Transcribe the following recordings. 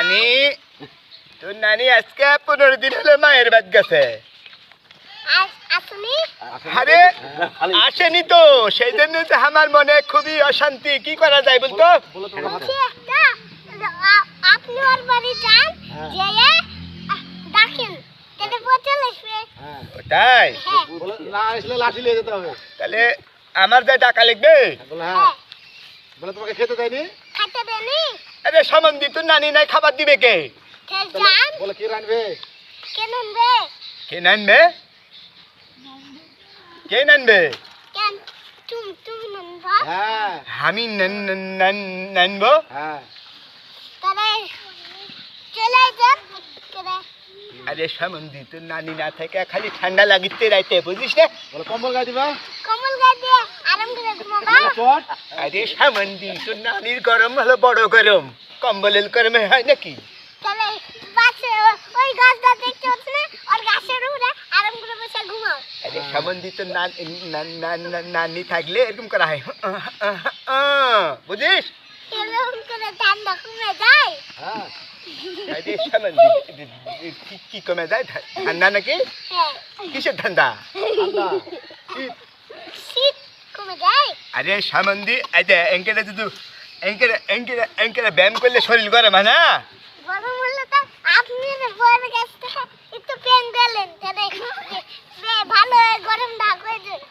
নানি তোর নানি আজকে পনেরো দিন হলো মায়ের বাদ গেছে। আরে আসেনি তো সেই জন্য তো আমার মনে খুবই অশান্তি। কি করা যায় বলতো? আপনি ওর বাড়ি যান যেয়ে ডাকেন। তাই হ্যাঁ। তাহলে আমার যা টাকা লিখবে বলে হ্যাঁ। বলে তোমাকে খেতে দেয়নি? খাতে দেনি? আরে সম্বন্ধি তোর নানি নাই খাবার দিবে কে? তাহলে বলে- কি রানবে কেন বে কে নানবে? কে নানবে? কেন? তুম তুমি নন্দা হ্যাঁ। আমি নান- নান- নান- নানবো? হ্যাঁ। তাহলে চলে করে আরে তোর নানি না থেকে খালি ঠান্ডা লাগিতে রাইতে বুঝিস না? বলে কম্বল গায়ে দিবা? কমল গায়ে দিয়ে আরাম করে ঘুমাবা চট আরে সামন্দি তোর নানির গরম হলো বড় গরম। কম্বলের গরমে হয় নাকি? তাহলে পাশে ওই গাছটা দেখতে হচ্ছে না? ওর গাছের উপরে আরাম করে বসে ঘুমাও। আরে সামন্দি তোর নান- থাকলে এরকম করা হয়। বুঝিস? হ্যাঁ। কি- কি কমে যায়? ঠান্ডা নাকি? হ্যাঁ। কিসের ঠান্ডা। বড় গাছ থেকে একটু পেন দিলেন তাহলে বে- ভালো গরম ভাগ হয়ে যায়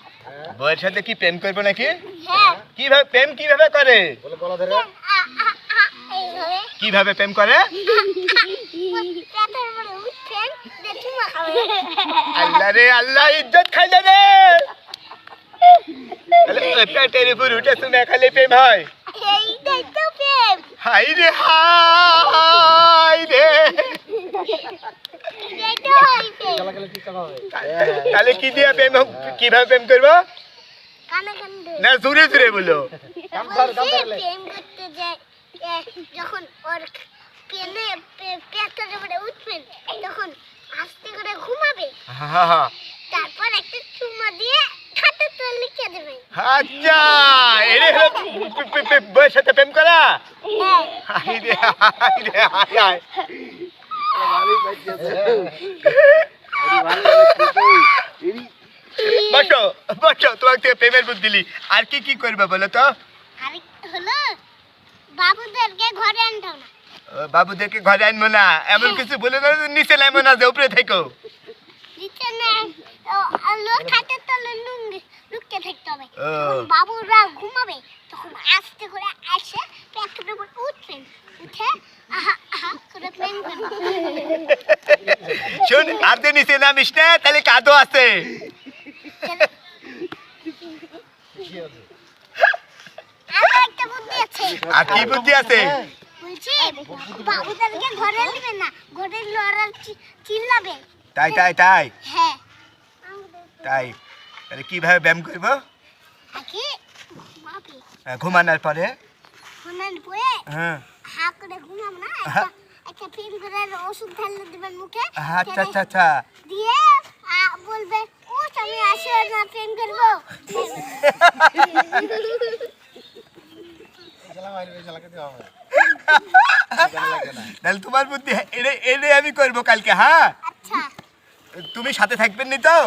বউয়ের সাথে কি প্রেম করব নাকি? হ্যাঁ। কীভাবে প্রেম কীভাবে করে? আ, কীভাবে প্রেম করে? আল্লাহ রে আল্লাহ ইজ্জত খাইলে রে। পেটের হয় হয় তাহলে কি দিয়ে প্রেম কীভাবে প্রেম করব না জোরে জোরে বলো প্রেম যখন ওর পেনে পে- পেটের উপরে উঠবেন তখন আস্তে করে ঘুমাবে হা হা হা তারপর একটা চুমা দিয়ে খাতে তো লিখে দেবে আচ্ছা এরে পে- সাথে প্রেম করা? হাই রে হাই রে হাই হাই। বসো বসো তোমাকে থেকে প্রেমের বুদ্ধি দিলি। আর কি কি করবে বলো তো? হলো বাবুদেরকে ঘরে আনতাম না। বাবুদেরকে ঘরে আনব না? এমন কিছু বলে না নিচে নামো না যে উপরে থেকো। না লুঙ্গি। লুকিয়ে থাকতে হবে। বাবুরা ঘুমাবে তখন আস্তে করে আসে পেটের উপর উঠবেন উঠে আহা আহা করে প্রেম করবে। আর যে নিচে নামিস না তাহলে কাদো আছে। আমার একটা বুদ্ধি আছে। আর কি বুদ্ধি আছে? বলছি বাবুদেরকে ঘরে নেবে না ঘরে লড়া চিল্লাবে। তাই তাই তাই। হ্যাঁ। তাই। তাহলে কীভাবে ব্যায়াম করব? আহ, ঘুমানোর পরে। হ্যাঁ। আচ্ছা আচ্ছা আচ্ছা। দিয়ে বলবে আমি আসি না প্রেম করব। তাহলে তোমার বুদ্ধি এরে এরে আমি করব কালকে হ্যাঁ? আচ্ছা। তুমি সাথে থাকবেন নি তো?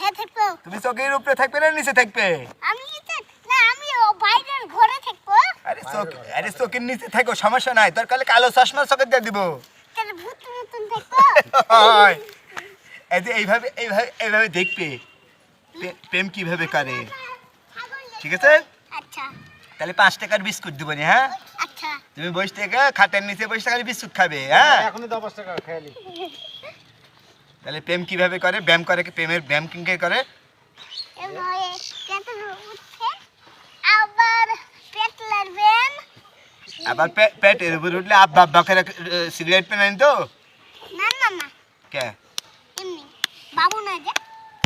হ্যাঁ থাকব। তুমি চোখের উপরে থাকবে না নিচে থাকবে? আমি নিচে না আমি বাইরের ঘরে থাকব। আরে আরে নিচে থাকো সমস্যা নাই। তোর কালে কালো চশমা চোখে দিয়ে দিব। তাহলে ভূত মতন থাকব। এই যে এইভাবে এইভাবে এইভাবে দেখবে। প্রেম কীভাবে করে? ঠিক আছে? আচ্ছা। তাহলে পাঁচ টাকার বিস্কুট দিব নি হ্যাঁ? আচ্ছা। তুমি বসে থেকে খাটের নিচে বসে টাকার বিস্কুট খাবে হ্যাঁ? এখনই দশ টাকা খেয়ালি তাহলে প্রেম কীভাবে করে? ব্যায়াম করে কি প্রেমের ব্যায়াম কিংকে করে? আবার পেট পেটের উপর উঠলে আব্বা আব্বা করে সিগারেট পেনানি তো? না না না। কে? বাবু না যে।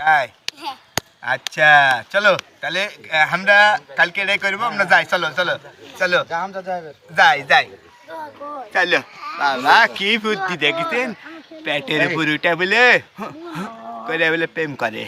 তাই? হ্যাঁ। আচ্ছা চলো তাহলে আমরা কালকে এটাই করব আমরা যাই চলো চলো চলো। যাই যাই। চলো। বাবা কি বুদ্ধি দেখেছেন? পেটের উপর উঠে বলে করে বলে প্রেম করে।